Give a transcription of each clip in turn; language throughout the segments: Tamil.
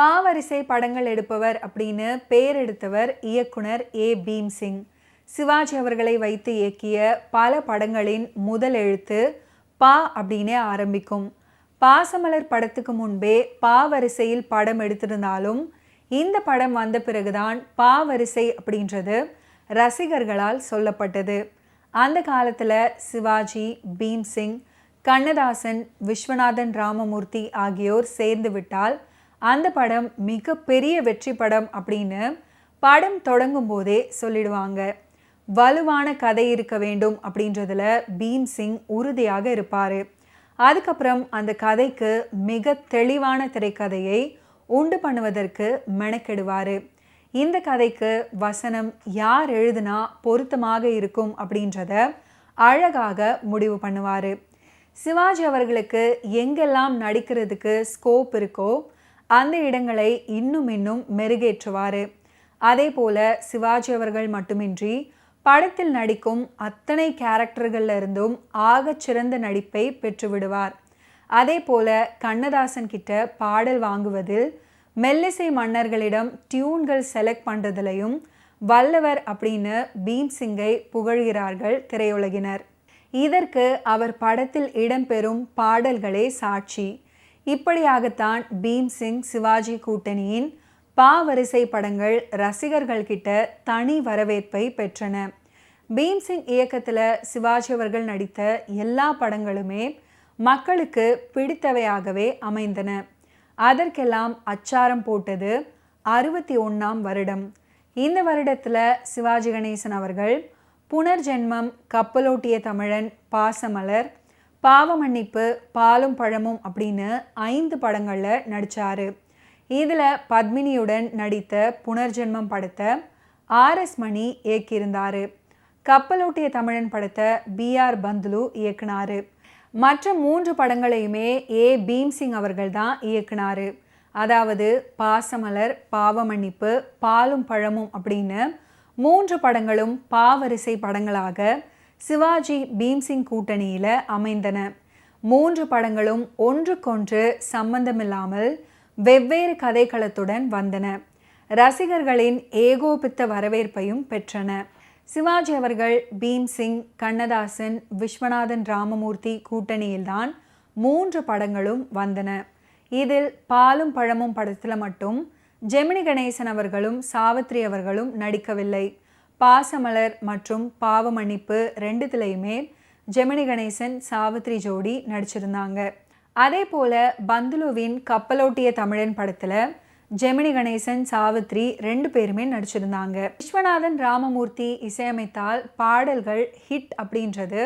பாவரிசை படங்கள் எடுப்பவர் அப்படின்னு பெயர் எடுத்தவர் இயக்குனர் ஏ. பீம் சிங் சிவாஜி அவர்களை வைத்து இயக்கிய பல படங்களின் முதல் எழுத்து பா அப்படின்னே ஆரம்பிக்கும். பாசமலர் படத்துக்கு முன்பே பா வரிசையில் படம் எடுத்திருந்தாலும் இந்த படம் வந்த பிறகுதான் பா வரிசை அப்படின்றது ரசிகர்களால் சொல்லப்பட்டது. அந்த காலத்தில் சிவாஜி பீம்சிங் கண்ணதாசன் விஸ்வநாதன் ராமமூர்த்தி ஆகியோர் சேர்ந்து விட்டால் அந்த படம் மிக பெரிய வெற்றி படம் அப்படின்னு படம் தொடங்கும் போதே சொல்லிடுவாங்க. வலுவான கதை இருக்க வேண்டும் அப்படின்றதுல பீம் சிங் உறுதியாக இருப்பார். அதுக்கப்புறம் அந்த கதைக்கு மிக தெளிவான திரைக்கதையை உண்டு பண்ணுவதற்கு மெனக்கெடுவார். இந்த கதைக்கு வசனம் யார் எழுதுனா பொருத்தமாக இருக்கும் அப்படின்றத அழகாக முடிவு பண்ணுவார். சிவாஜி அவர்களுக்கு எங்கெல்லாம் நடிக்கிறதுக்கு ஸ்கோப் இருக்கோ அந்த இடங்களை இன்னும் இன்னும் மெருகேற்றுவார். அதே போல சிவாஜி அவர்கள் மட்டுமின்றி படத்தில் நடிக்கும் அத்தனை கேரக்டர்களில் இருந்தும் ஆகச் சிறந்த நடிப்பை பெற்றுவிடுவார் அதே போல கண்ணதாசன் கிட்ட பாடல் வாங்குவதில் மெல்லிசை மன்னர்களிடம் டியூன்கள் செலக்ட் பண்ணுறதுலையும் வல்லவர் அப்படின்னு பீம்சிங்கை புகழ்கிறார்கள் திரையுலகினர். இதற்கு அவர் படத்தில் இடம்பெறும் பாடல்களே சாட்சி. இப்படியாகத்தான் பீம்சிங் சிவாஜி கூட்டணியின் பாவரிசை படங்கள் ரசிகர்கள் கிட்ட தனி வரவேற்பை பெற்றன. பீம்சிங் இயக்கத்தில் சிவாஜி அவர்கள் நடித்த எல்லா படங்களுமே மக்களுக்கு பிடித்தவையாகவே அமைந்தன. அதற்கெல்லாம் அச்சாரம் போட்டது அறுபத்தி ஒன்றாம் வருடம். இந்த வருடத்தில் சிவாஜி கணேசன் அவர்கள் புனர்ஜென்மம் கப்பலோட்டிய தமிழன் பாசமலர் பாவமன்னிப்பு பாலும் பழமும் அப்படின்னு ஐந்து படங்களில் நடித்தார் இதில் பத்மினியுடன் நடித்த புனர்ஜென்மம் படத்தை ஆர்எஸ் மணி இயக்கியிருந்தார். கப்பலோட்டிய தமிழன் படத்தை பிஆர் பந்துலு இயக்குனார். மற்ற மூன்று படங்களையுமே ஏ பீம்சிங் அவர்கள் தான் இயக்குனார். அதாவது பாசமலர் பாவமன்னிப்பு பாலும் பழமும் அப்படின்னு மூன்று படங்களும் பாவரிசை படங்களாக சிவாஜி பீம்சிங் கூட்டணியில் அமைந்தன. மூன்று படங்களும் ஒன்றுக்கொன்று சம்பந்தமில்லாமல் வெவ்வேறு கதைக்களத்துடன் வந்தன. ரசிகர்களின் ஏகோபித்த வரவேற்பையும் பெற்றன. சிவாஜி அவர்கள் பீம்சிங் கண்ணதாசன் விஸ்வநாதன் ராமமூர்த்தி கூட்டணியில்தான் மூன்று படங்களும் வந்தன. இதில் பாலும் பழமும் படத்தில் மட்டும் ஜெமினி கணேசன் அவர்களும் சாவித்ரி அவர்களும் நடிக்கவில்லை. பாசமலர் மற்றும் பாவமன்னிப்பு ரெண்டுத்துலேயுமே ஜெமினி கணேசன் சாவித்ரி ஜோடி நடிச்சிருந்தாங்க. அதே போல் பந்துலுவின் கப்பலோட்டிய தமிழன் படத்தில் ஜெமினி கணேசன் சாவித்ரி ரெண்டு பேருமே நடிச்சிருந்தாங்க. விஸ்வநாதன் ராமமூர்த்தி இசையமைத்தால் பாடல்கள் ஹிட் அப்படின்றது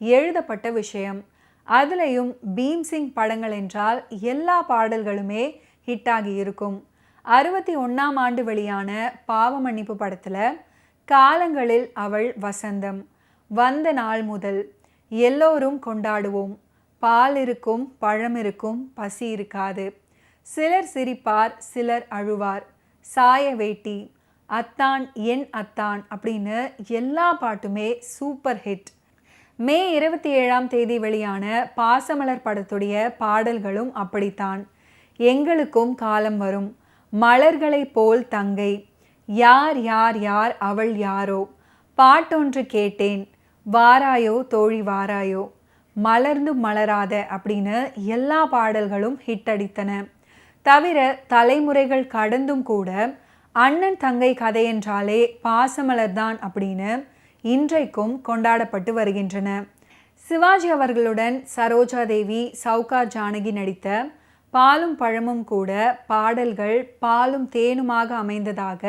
எழுதப்பட்ட விஷயம். அதுலேயும் பீம்சிங் படங்கள் என்றால் எல்லா பாடல்களுமே ஹிட்டாகி இருக்கும். அறுபத்தி ஒன்றாம் ஆண்டு வெளியான பாவமன்னிப்பு படத்தில் காலங்களில் அவள் வசந்தம். வந்த நாள் முதல் எல்லோரும் கொண்டாடுவோம். பால் இருக்கும் பழம் இருக்கும் பசி இருக்காது. சிலர் சிரிப்பார் சிலர் அழுவார். சாய வேட்டி அத்தான் என் அத்தான் அப்படின்னு எல்லா பாட்டுமே சூப்பர் ஹிட். மே இருபத்தி ஏழாம் தேதி வெளியான பாசமலர் படத்துடைய பாடல்களும் அப்படித்தான். எங்களுக்கும் காலம் வரும். மலர்களைப் போல் தங்கை. யார் யார் யார் அவள் யாரோ? பாட்டொன்று கேட்டேன். வாராயோ தோழி வாராயோ? மலர்ந்து மலராத அப்படின்னு எல்லா பாடல்களும் ஹிட் அடித்தன. தவிர தலைமுறைகள் கடந்தும் கூட அண்ணன் தங்கை கதை என்றாலே பாசமலர் தான் அப்படின்னு இன்றைக்கும் கொண்டாடப்பட்டு வருகின்றன. சிவாஜி அவர்களுடன் சரோஜா தேவி சவுகார் ஜானகி நடித்த பாலும் பழமும் கூட பாடல்கள் பாலும் தேனுமாக அமைந்ததாக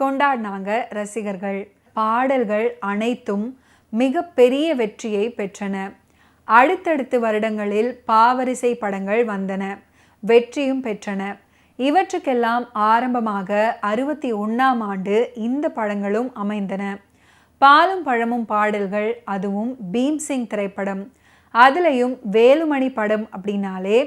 கொண்டாடினாங்க ரசிகர்கள். பாடல்கள் அனைத்தும் மிக பெரிய வெற்றியை பெற்றன. அடுத்தடுத்து வருடங்களில் பாவரிசை படங்கள் வந்தன. வெற்றியும் பெற்றன. இவற்றுக்கெல்லாம் ஆரம்பமாக அறுபத்தி ஒன்றாம் ஆண்டு இந்த படங்களும் அமைந்தன. பாலும் பழமும் பாடல்கள் அதுவும் பீம்சிங் திரைப்படம். அதுலேயும் வேலுமணி படம் அப்படின்னாலே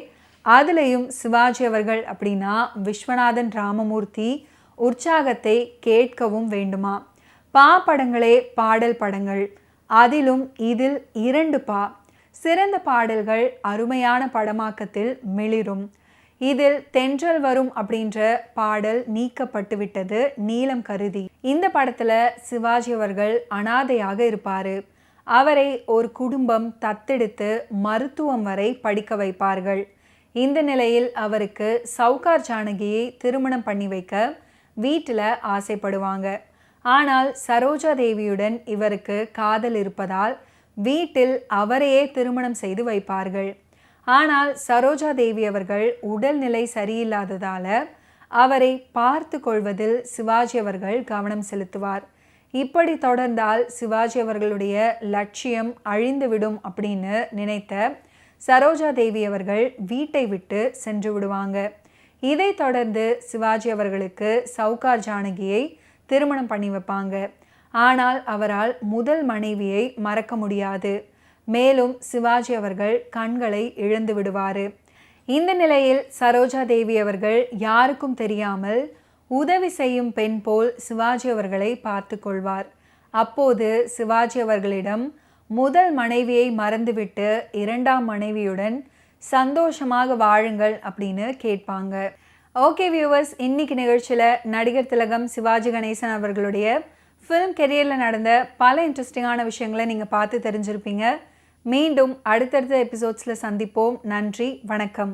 அதுலேயும் சிவாஜி அவர்கள் அப்படின்னா விஸ்வநாதன் ராமமூர்த்தி உற்சாகத்தை கேட்கவும் வேண்டுமா? பா படங்களே பாடல் படங்கள். அதிலும் இதில் இரண்டு பா. சிறந்த பாடல்கள் அருமையான படமாக்கத்தில் மிளிரும். இதில் தென்றல் வரும் அப்படின்ற பாடல் நீக்கப்பட்டு விட்டது நீளம் கருதி. இந்த படத்துல சிவாஜி அவர்கள் அனாதையாக இருப்பாரு. அவரை ஒரு குடும்பம் தத்தெடுத்து மருத்துவம் வரை படிக்க வைப்பார்கள். இந்த நிலையில் அவருக்கு சவுகார் ஜானகியை திருமணம் பண்ணி வைக்க வீட்டில் ஆசைப்படுவாங்க. ஆனால் சரோஜா தேவியுடன் இவருக்கு காதல் இருப்பதால் வீட்டில் அவரையே திருமணம் செய்து வைப்பார்கள். ஆனால் சரோஜா தேவி அவர்கள் உடல்நிலை சரியில்லாததால் அவரை பார்த்து கொள்வதில் சிவாஜி அவர்கள் கவனம் செலுத்துவார். இப்படி தொடர்ந்தால் சிவாஜி அவர்களுடைய லட்சியம் அழிந்துவிடும் அப்படின்னு நினைத்த சரோஜா தேவி அவர்கள் வீட்டை விட்டு சென்று விடுவாங்க. இதை தொடர்ந்து சிவாஜி அவர்களுக்கு சவுகார் ஜானகியை திருமணம் பண்ணி வைப்பாங்க. ஆனால் அவரால் முதல் மனைவியை மறக்க முடியாது. மேலும் சிவாஜி அவர்கள் கண்களை இழந்து விடுவார். இந்த நிலையில் சரோஜா தேவி அவர்கள் யாருக்கும் தெரியாமல் உதவி செய்யும் பெண் போல் சிவாஜி அவர்களை பார்த்து கொள்வார். அப்போது சிவாஜி அவர்களிடம் முதல் மனைவியை மறந்துவிட்டு இரண்டாம் மனைவியுடன் சந்தோஷமாக வாழுங்கள் அப்படின்னு கேட்பாங்க. ஓகே வியூவர்ஸ் இன்னைக்கு நிகழ்ச்சியில் நடிகர் திலகம் சிவாஜி கணேசன் அவர்களுடைய ஃபிலிம் கெரியரில் நடந்த பல இன்ட்ரெஸ்டிங்கான விஷயங்களை நீங்கள் பார்த்து தெரிஞ்சிருப்பீங்க. மீண்டும் அடுத்தடுத்த எபிசோட்ஸில் சந்திப்போம். நன்றி வணக்கம்.